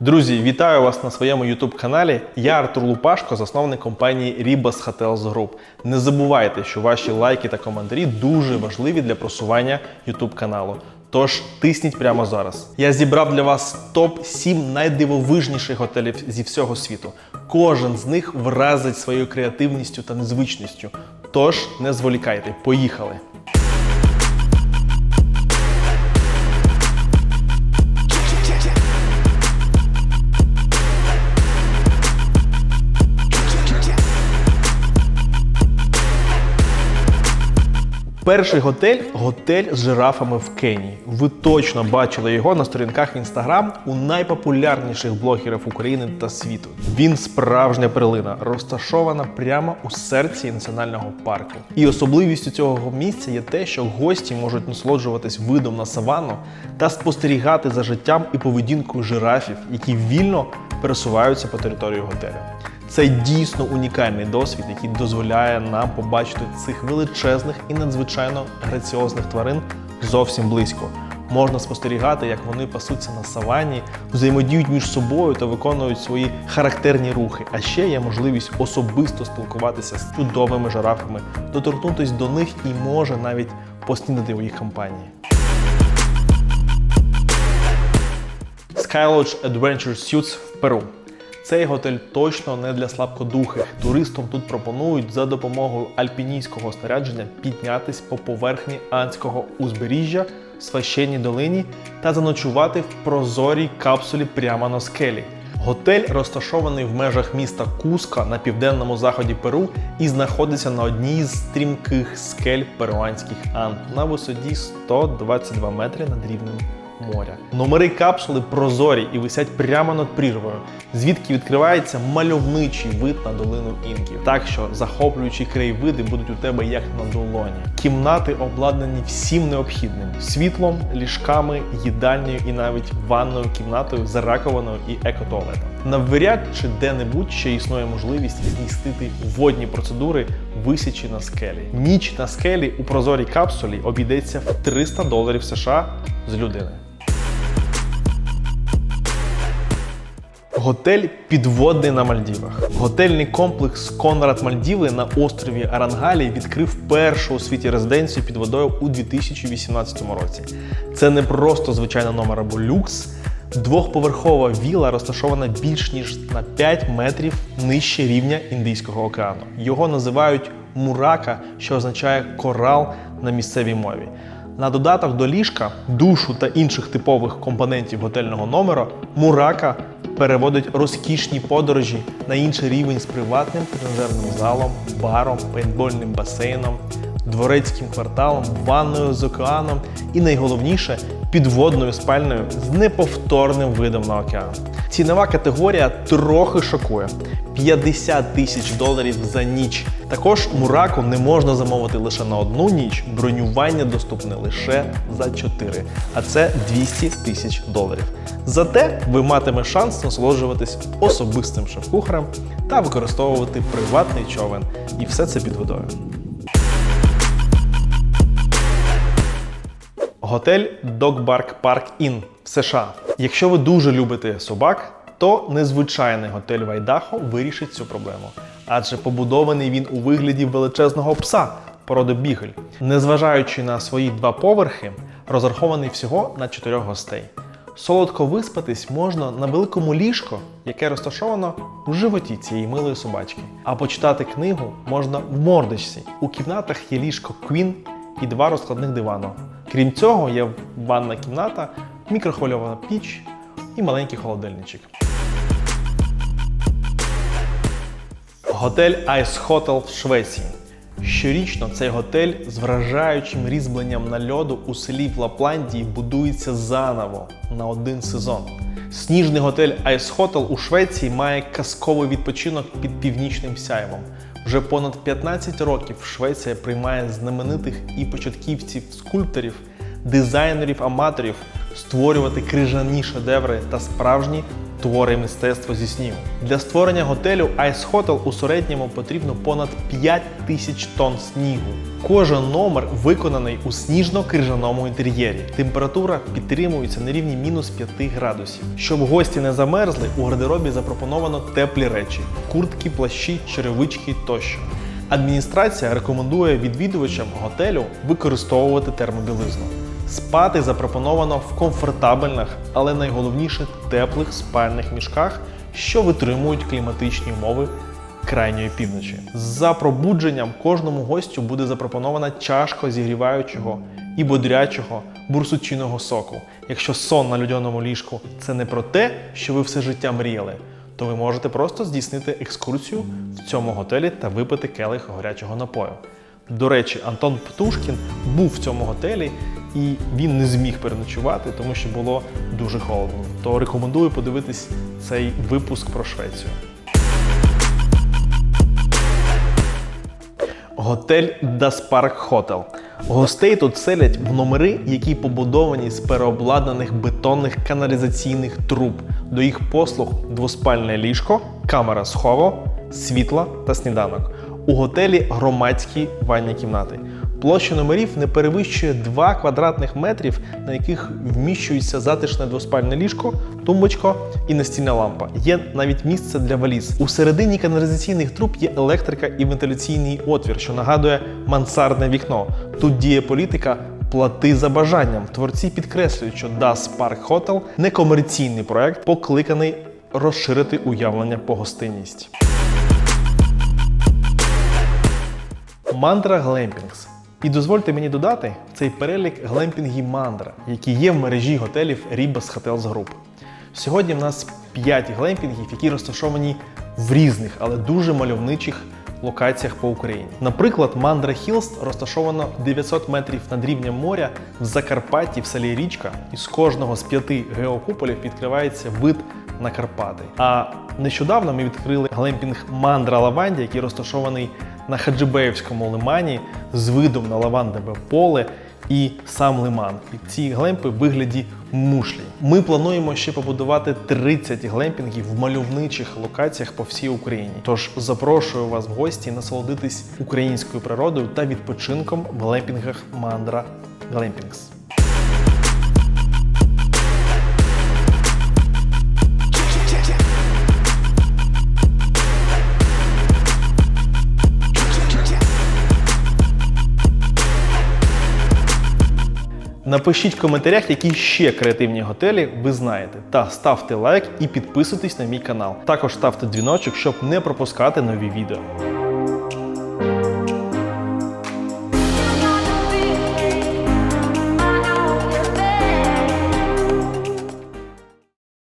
Друзі, вітаю вас на своєму youtube каналі. Я Артур Лупашко, засновник компанії Ribas Hotels Group. Не забувайте, що ваші лайки та коментарі дуже важливі для просування youtube каналу. Тож тисніть прямо зараз. Я зібрав для вас топ 7 найдивовижніших готелів зі всього світу. Кожен з них вразить своєю креативністю та незвичністю. Тож не зволікайте, поїхали! Перший готель готель з жирафами в Кенії. Ви точно бачили його на сторінках інстаграм у найпопулярніших блогерів України та світу. Він справжня перлина, розташована прямо у серці національного парку. І особливістю цього місця є те, що гості можуть насолоджуватись видом на саванну та спостерігати за життям і поведінкою жирафів, які вільно пересуваються по території готелю. Це дійсно унікальний досвід, який дозволяє нам побачити цих величезних і надзвичайно граціозних тварин зовсім близько. Можна спостерігати, як вони пасуться на савані, взаємодіють між собою та виконують свої характерні рухи. А ще є можливість особисто спілкуватися з чудовими жирафами, доторкнутися до них і може навіть поснідати у їх компанії. Skylodge Adventure Suites в Перу. Цей готель точно не для слабкодухих. Туристам тут пропонують за допомогою альпінійського снарядження піднятись по поверхні Андського узбережжя в священній долині та заночувати в прозорій капсулі прямо на скелі. Готель розташований в межах міста Куска на південному заході Перу і знаходиться на одній з стрімких скель перуанських Анд на висоті 122 метри над рівнем моря. Номери капсули прозорі і висять прямо над прірвою, звідки відкривається мальовничий вид на долину інків. Так що захоплюючі краєвиди будуть у тебе як на долоні. Кімнати обладнані всім необхідним: світлом, ліжками, їдальнею і навіть ванною кімнатою з раковиною і екотуалетом. Навряд чи де-небудь ще існує можливість здійснити водні процедури, висячи на скелі. Ніч на скелі у прозорій капсулі обійдеться в 300 доларів США з людини. Готель підводний на Мальдівах. Готельний комплекс Конрад Мальдіви на острові Арангалі відкрив першу у світі резиденцію під водою у 2018 році. Це не просто звичайний номер або люкс. Двохповерхова віла розташована більш ніж на 5 метрів нижче рівня Індійського океану. Його називають мурака, що означає корал на місцевій мові. На додаток до ліжка, душу та інших типових компонентів готельного номера Мурака переводить розкішні подорожі на інший рівень з приватним тренажерним залом, баром, пейнтбольним басейном, дворецьким кварталом, ванною з океаном і найголовніше підводною спальною з неповторним видом на океан. Цінова категорія трохи шокує. 50 тисяч доларів за ніч. Також Мураку не можна замовити лише на одну ніч. Бронювання доступне лише за 4, а це 200 тисяч доларів. Зате ви матиме шанс насолоджуватись особистим шеф-кухарем та використовувати приватний човен. І все це під водою. Готель Dogbark Park Inn в США. Якщо ви дуже любите собак, то незвичайний готель в Айдахо вирішить цю проблему, адже побудований він у вигляді величезного пса породи бігель. Незважаючи на свої два поверхи, розрахований всього на чотирьох гостей. Солодко виспатись можна на великому ліжку, яке розташовано у животі цієї милої собачки. А почитати книгу можна в мордочці. У кімнатах є ліжко Queen і два розкладних дивану. Крім цього, є ванна кімната, мікрохвильована піч і маленький холодильничок. Готель Ice Hotel в Швеції. Щорічно цей готель з вражаючим різьбленням на льоду у селі в Лапландії будується заново на один сезон. Сніжний готель Ice Hotel у Швеції має казковий відпочинок під північним сяйвом. Вже понад 15 років Швеція приймає знаменитих і початківців скульпторів, дизайнерів, аматорів створювати крижані шедеври та справжні твори мистецтва зі снігу. Для створення готелю Ice Hotel у середньому потрібно понад 5 тисяч тонн снігу. Кожен номер виконаний у сніжно-крижаному інтер'єрі. Температура підтримується на рівні мінус 5 градусів. Щоб гості не замерзли, у гардеробі запропоновано теплі речі: куртки, плащі, черевички тощо. Адміністрація рекомендує відвідувачам готелю використовувати термобілизну. Спати запропоновано в комфортабельних, але найголовніше теплих спальних мішках, що витримують кліматичні умови крайньої півночі. За пробудженням кожному гостю буде запропонована чашка зігріваючого і бодрячого бурсучиного соку. Якщо сон на льодяному ліжку це не про те, що ви все життя мріяли, то ви можете просто здійснити екскурсію в цьому готелі та випити келих гарячого напою. До речі, Антон Птушкін був в цьому готелі і він не зміг переночувати, тому що було дуже холодно. То рекомендую подивитись цей випуск про Швецію. Готель Das Park Hotel. Гостей тут селять в номери, які побудовані з переобладнаних бетонних каналізаційних труб. До їх послуг двоспальне ліжко, камера схову, світла та сніданок. У готелі громадські ванні кімнати. Площа номерів не перевищує 2 квадратних метрів, на яких вміщується затишне двоспальне ліжко, тумбочка і настільна лампа. Є навіть місце для валіз. У середині каналізаційних труб є електрика і вентиляційний отвір, що нагадує мансардне вікно. Тут діє політика. Плати за бажанням. Творці підкреслюють, що Das Park Hotel – некомерційний проект, покликаний розширити уявлення по гостинність. Мандра Глемпінгс. І дозвольте мені додати цей перелік глемпінгів Мандра, які є в мережі готелів Ribas Hotels Group. Сьогодні в нас 5 глемпінгів, які розташовані в різних, але дуже мальовничих локаціях по Україні. Наприклад, Мандра Хілст розташовано 900 метрів над рівнем моря в Закарпатті в селі Річка, і з кожного з п'яти геокуполів відкривається вид на Карпати. А нещодавно ми відкрили глемпінг Мандра Лавандія, який розташований на Хаджибеївському лимані з видом на лавандове поле і сам лиман. І ці глемпи в вигляді мушлі. Ми плануємо ще побудувати 30 глемпінгів в мальовничих локаціях по всій Україні. Тож запрошую вас в гості насолодитись українською природою та відпочинком в глемпінгах Мандра Глемпінгс. Напишіть в коментарях, які ще креативні готелі ви знаєте. Та ставте лайк і підписуйтесь на мій канал. Також ставте дзвіночок, щоб не пропускати нові відео.